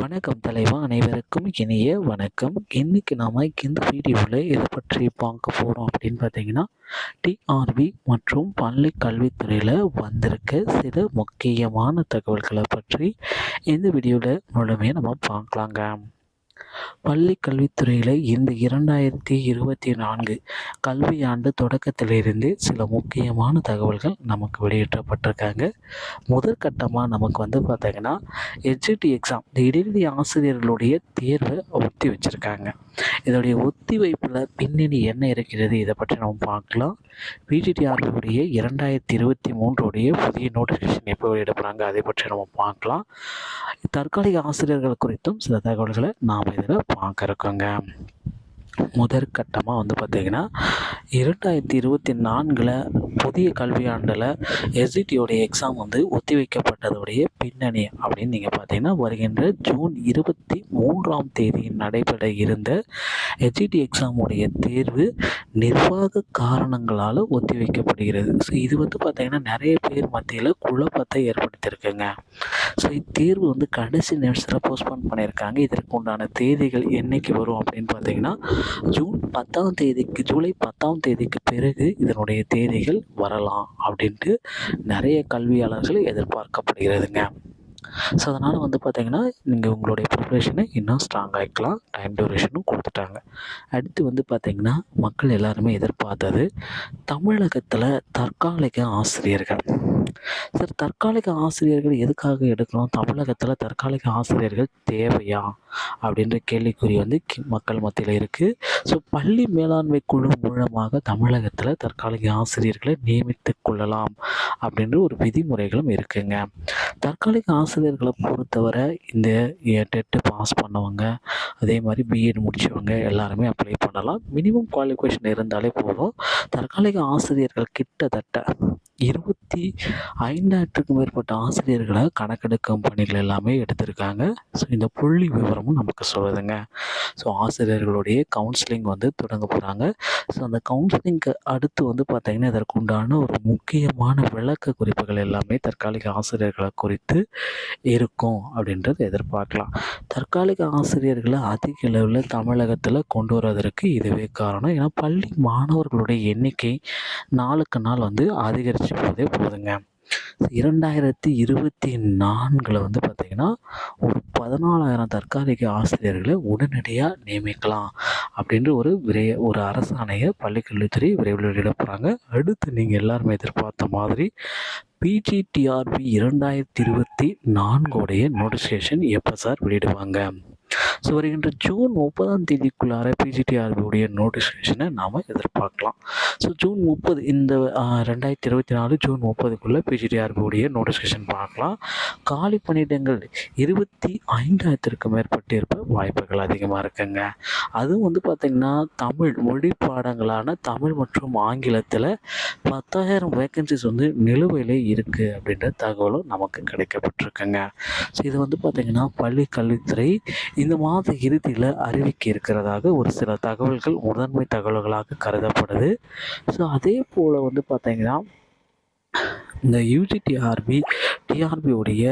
வணக்கம் தலைவா அனைவருக்கும் இனிய வணக்கம். இன்றைக்கி நாம் இந்த வீடியோவில் இதை பற்றி பார்க்க போகிறோம் அப்படின்னு பார்த்தீங்கன்னா டிஆர்பி மற்றும் பள்ளி கல்வித்துறையில் வந்திருக்க சில முக்கியமான தகவல்களை பற்றி இந்த வீடியோவில் முழுமையாக நம்ம பார்க்கலாங்க. பள்ளி கல்வித்துறையில் இந்த இரண்டாயிரத்தி இருபத்தி நான்கு கல்வியாண்டு தொடக்கத்திலிருந்து சில முக்கியமான தகவல்கள் நமக்கு வெளியிட்டப்பட்டிருக்காங்க முதற்கட்டமாக நமக்கு வந்து பார்த்தீங்கன்னா எச்டி எக்ஸாம் இடைநிலை ஆசிரியர்களுடைய தேர்வை ஒத்தி வச்சுருக்காங்க. இதோடைய ஒத்தி வைப்பில் பின்னணி என்ன இருக்கிறது இதை பற்றி நம்ம பார்க்கலாம். பிஜிடிஆர்களுடைய இரண்டாயிரத்தி இருபத்தி மூன்றுடைய புதிய நோட்டிஃபிகேஷன் எப்போ வெளியிடப்படுறாங்க அதை பற்றி நம்ம பார்க்கலாம். தற்காலிக ஆசிரியர்கள் குறித்தும் சில தகவல்களை நாம் இதில் பார்க்க முதற்கட்டமாக வந்து பார்த்திங்கன்னா இரண்டாயிரத்தி இருபத்தி நான்கில் புதிய கல்வியாண்டில் எஸ்இடியோடைய எக்ஸாம் வந்து ஒத்தி வைக்கப்பட்டதுடைய பின்னணி அப்படின்னு நீங்கள் பார்த்தீங்கன்னா வருகின்ற ஜூன் இருபத்தி மூன்றாம் தேதி நடைபெற இருந்த எஸ்இடி எக்ஸாமுடைய தேர்வு நிர்வாக காரணங்களால் ஒத்தி வைக்கப்படுகிறது ஸோ இது வந்து பார்த்திங்கன்னா நிறைய பேர் மத்தியில் குழப்பத்தை ஏற்படுத்தியிருக்குங்க. ஸோ இத்தேர்வு வந்து கடைசி நிமிஷத்தில் போஸ்ட்போன் பண்ணியிருக்காங்க. இதற்கு உண்டான தேதிகள் என்னைக்கு வரும் அப்படின்னு பார்த்தீங்கன்னா ஜூன் பத்தாம் தேதிக்கு ஜூலை பத்தாம் தேதிக்கு பிறகு இதனுடைய தேதிகள் வரலாம் அப்படின்ட்டு நிறைய கல்வியாளர்கள் எதிர்பார்க்கப்படுகிறதுங்க. ஸோ அதனால் வந்து பார்த்திங்கன்னா நீங்கள் உங்களுடைய ப்ரிப்ரேஷனை இன்னும் ஸ்ட்ராங் ஆகிக்கலாம் டைம் டியூரேஷனும் கொடுத்துட்டாங்க. அடுத்து வந்து பார்த்திங்கன்னா மக்கள் எல்லாருமே எதிர்பார்த்தது தமிழகத்தில் தற்காலிக ஆசிரியர்கள். சார் தற்காலிக ஆசிரியர்கள் எதுக்காக எடுக்கணும்? தமிழகத்தில் தற்காலிக ஆசிரியர்கள் தேவையா? அப்படின்ற கேள்விக்குறி வந்து மக்கள் மத்தியில் இருக்குது ஸோ பள்ளி மேலாண்மை குழு மூலமாக தமிழகத்தில் தற்காலிக ஆசிரியர்களை நியமித்து கொள்ளலாம் அப்படின்ற ஒரு விதிமுறைகளும் இருக்குங்க. தற்காலிக ஆசிரியர்களை பொறுத்தவரை இந்த டெட்டு பாஸ் பண்ணவங்க அதே மாதிரி பிஎட் முடித்தவங்க எல்லாருமே அப்ளை பண்ணலாம். மினிமம் குவாலிஃபிகேஷன் இருந்தாலே போதும். தற்காலிக ஆசிரியர்கள் கிட்டத்தட்ட இருபத்தி ஐந்தாயிரத்துக்கும் மேற்பட்ட ஆசிரியர்களை கணக்கெடுக்கும் பணிகள் எல்லாமே எடுத்திருக்காங்க. ஸோ இந்த புள்ளி விவரமும் நமக்கு சொல்லுதுங்க. ஸோ ஆசிரியர்களுடைய கவுன்சிலிங் வந்து தொடங்க போகிறாங்க ஸோ அந்த கவுன்சிலிங்க்கு அடுத்து வந்து பார்த்திங்கன்னா இதற்கு உண்டான ஒரு முக்கியமான விளக்க குறிப்புகள் எல்லாமே தற்காலிக ஆசிரியர்களை குறித்து இருக்கும் அப்படின்றது எதிர்பார்க்கலாம். தற்காலிக ஆசிரியர்களை அதிக அளவில் தமிழகத்தில் கொண்டு வர்றதற்கு இதுவே காரணம். ஏன்னா பள்ளி மாணவர்களுடைய எண்ணிக்கை நாளுக்கு நாள் வந்து அதிகரித்து போதே போதுங்க. இரண்டாயிரத்தி இருபத்தி நான்கில் வந்து பார்த்திங்கன்னா ஒரு பதினாலாயிரம் தற்காலிக ஆசிரியர்களை உடனடியாக நியமிக்கலாம் அப்படின்ற ஒரு விரை ஒரு அரசாணையை பள்ளிக்கல்வித்துறை விரைவில் வெளியிட போகிறாங்க அடுத்து நீங்கள் எல்லாருமே எதிர்பார்த்த மாதிரி பிஜிடிஆர்பி இரண்டாயிரத்தி இருபத்தி நான்கோடைய நோட்டிஃபிகேஷன் எப்போ சார் வெளியிடுவாங்க? ஸோ வருகின்ற ஜூன் முப்பதாம் தேதிக்குள்ளார பிஜிடிஆர்பியுடைய நோட்டிஃபிகேஷனை நாம் எதிர்பார்க்கலாம். ஸோ ஜூன் முப்பது இந்த ரெண்டாயிரத்தி இருபத்தி நாலு ஜூன் முப்பதுக்குள்ளே பிஜிடிஆர்பியுடைய நோட்டிஃபிகேஷன் பார்க்கலாம். காலி பணியிடங்கள் இருபத்தி ஐந்தாயிரத்திற்கு மேற்பட்டு இருப்ப வாய்ப்புகள் அதிகமாக இருக்குங்க. அதுவும் வந்து பார்த்திங்கன்னா தமிழ் மொழி பாடங்களான தமிழ் மற்றும் ஆங்கிலத்தில் பத்தாயிரம் வேக்கன்சிஸ் வந்து நிலுவையில் இருக்குது அப்படின்ற தகவலும் நமக்கு கிடைக்கப்பட்டிருக்குங்க. ஸோ இது வந்து பார்த்திங்கன்னா பள்ளி கல்வித்துறை இந்த மாத இறுதியில் அறிவிக்க இருக்கிறதாக ஒரு சில தகவல்கள் முதன்மை தகவல்களாக கருதப்படுது. ஸோ அதே போல் வந்து பார்த்திங்கன்னா இந்த யூஜிடிஆர்பி டிஆர்பியுடைய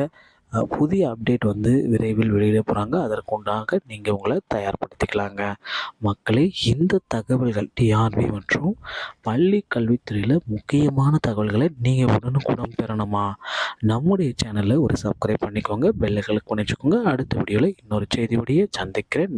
புதிய அப்டேட் வந்து விரைவில் வெளியிட போகிறாங்க அதற்குண்டாக நீங்கள் உங்களை தயார்படுத்திக்கலாங்க. மக்களே இந்த தகவல்கள் டிஆர்பி மற்றும் பள்ளி கல்வித்துறையில் முக்கியமான தகவல்களை நீங்கள் உடனுக்குடன் பெறணுமா? நம்முடைய சேனலில் ஒரு சப்ஸ்கிரைப் பண்ணிக்கோங்க. பெல்லுகளுக்கு பண்ணிச்சுக்கோங்க அடுத்த வீடியோவில் இன்னொரு செய்தியுடைய சந்திக்கிறேன்.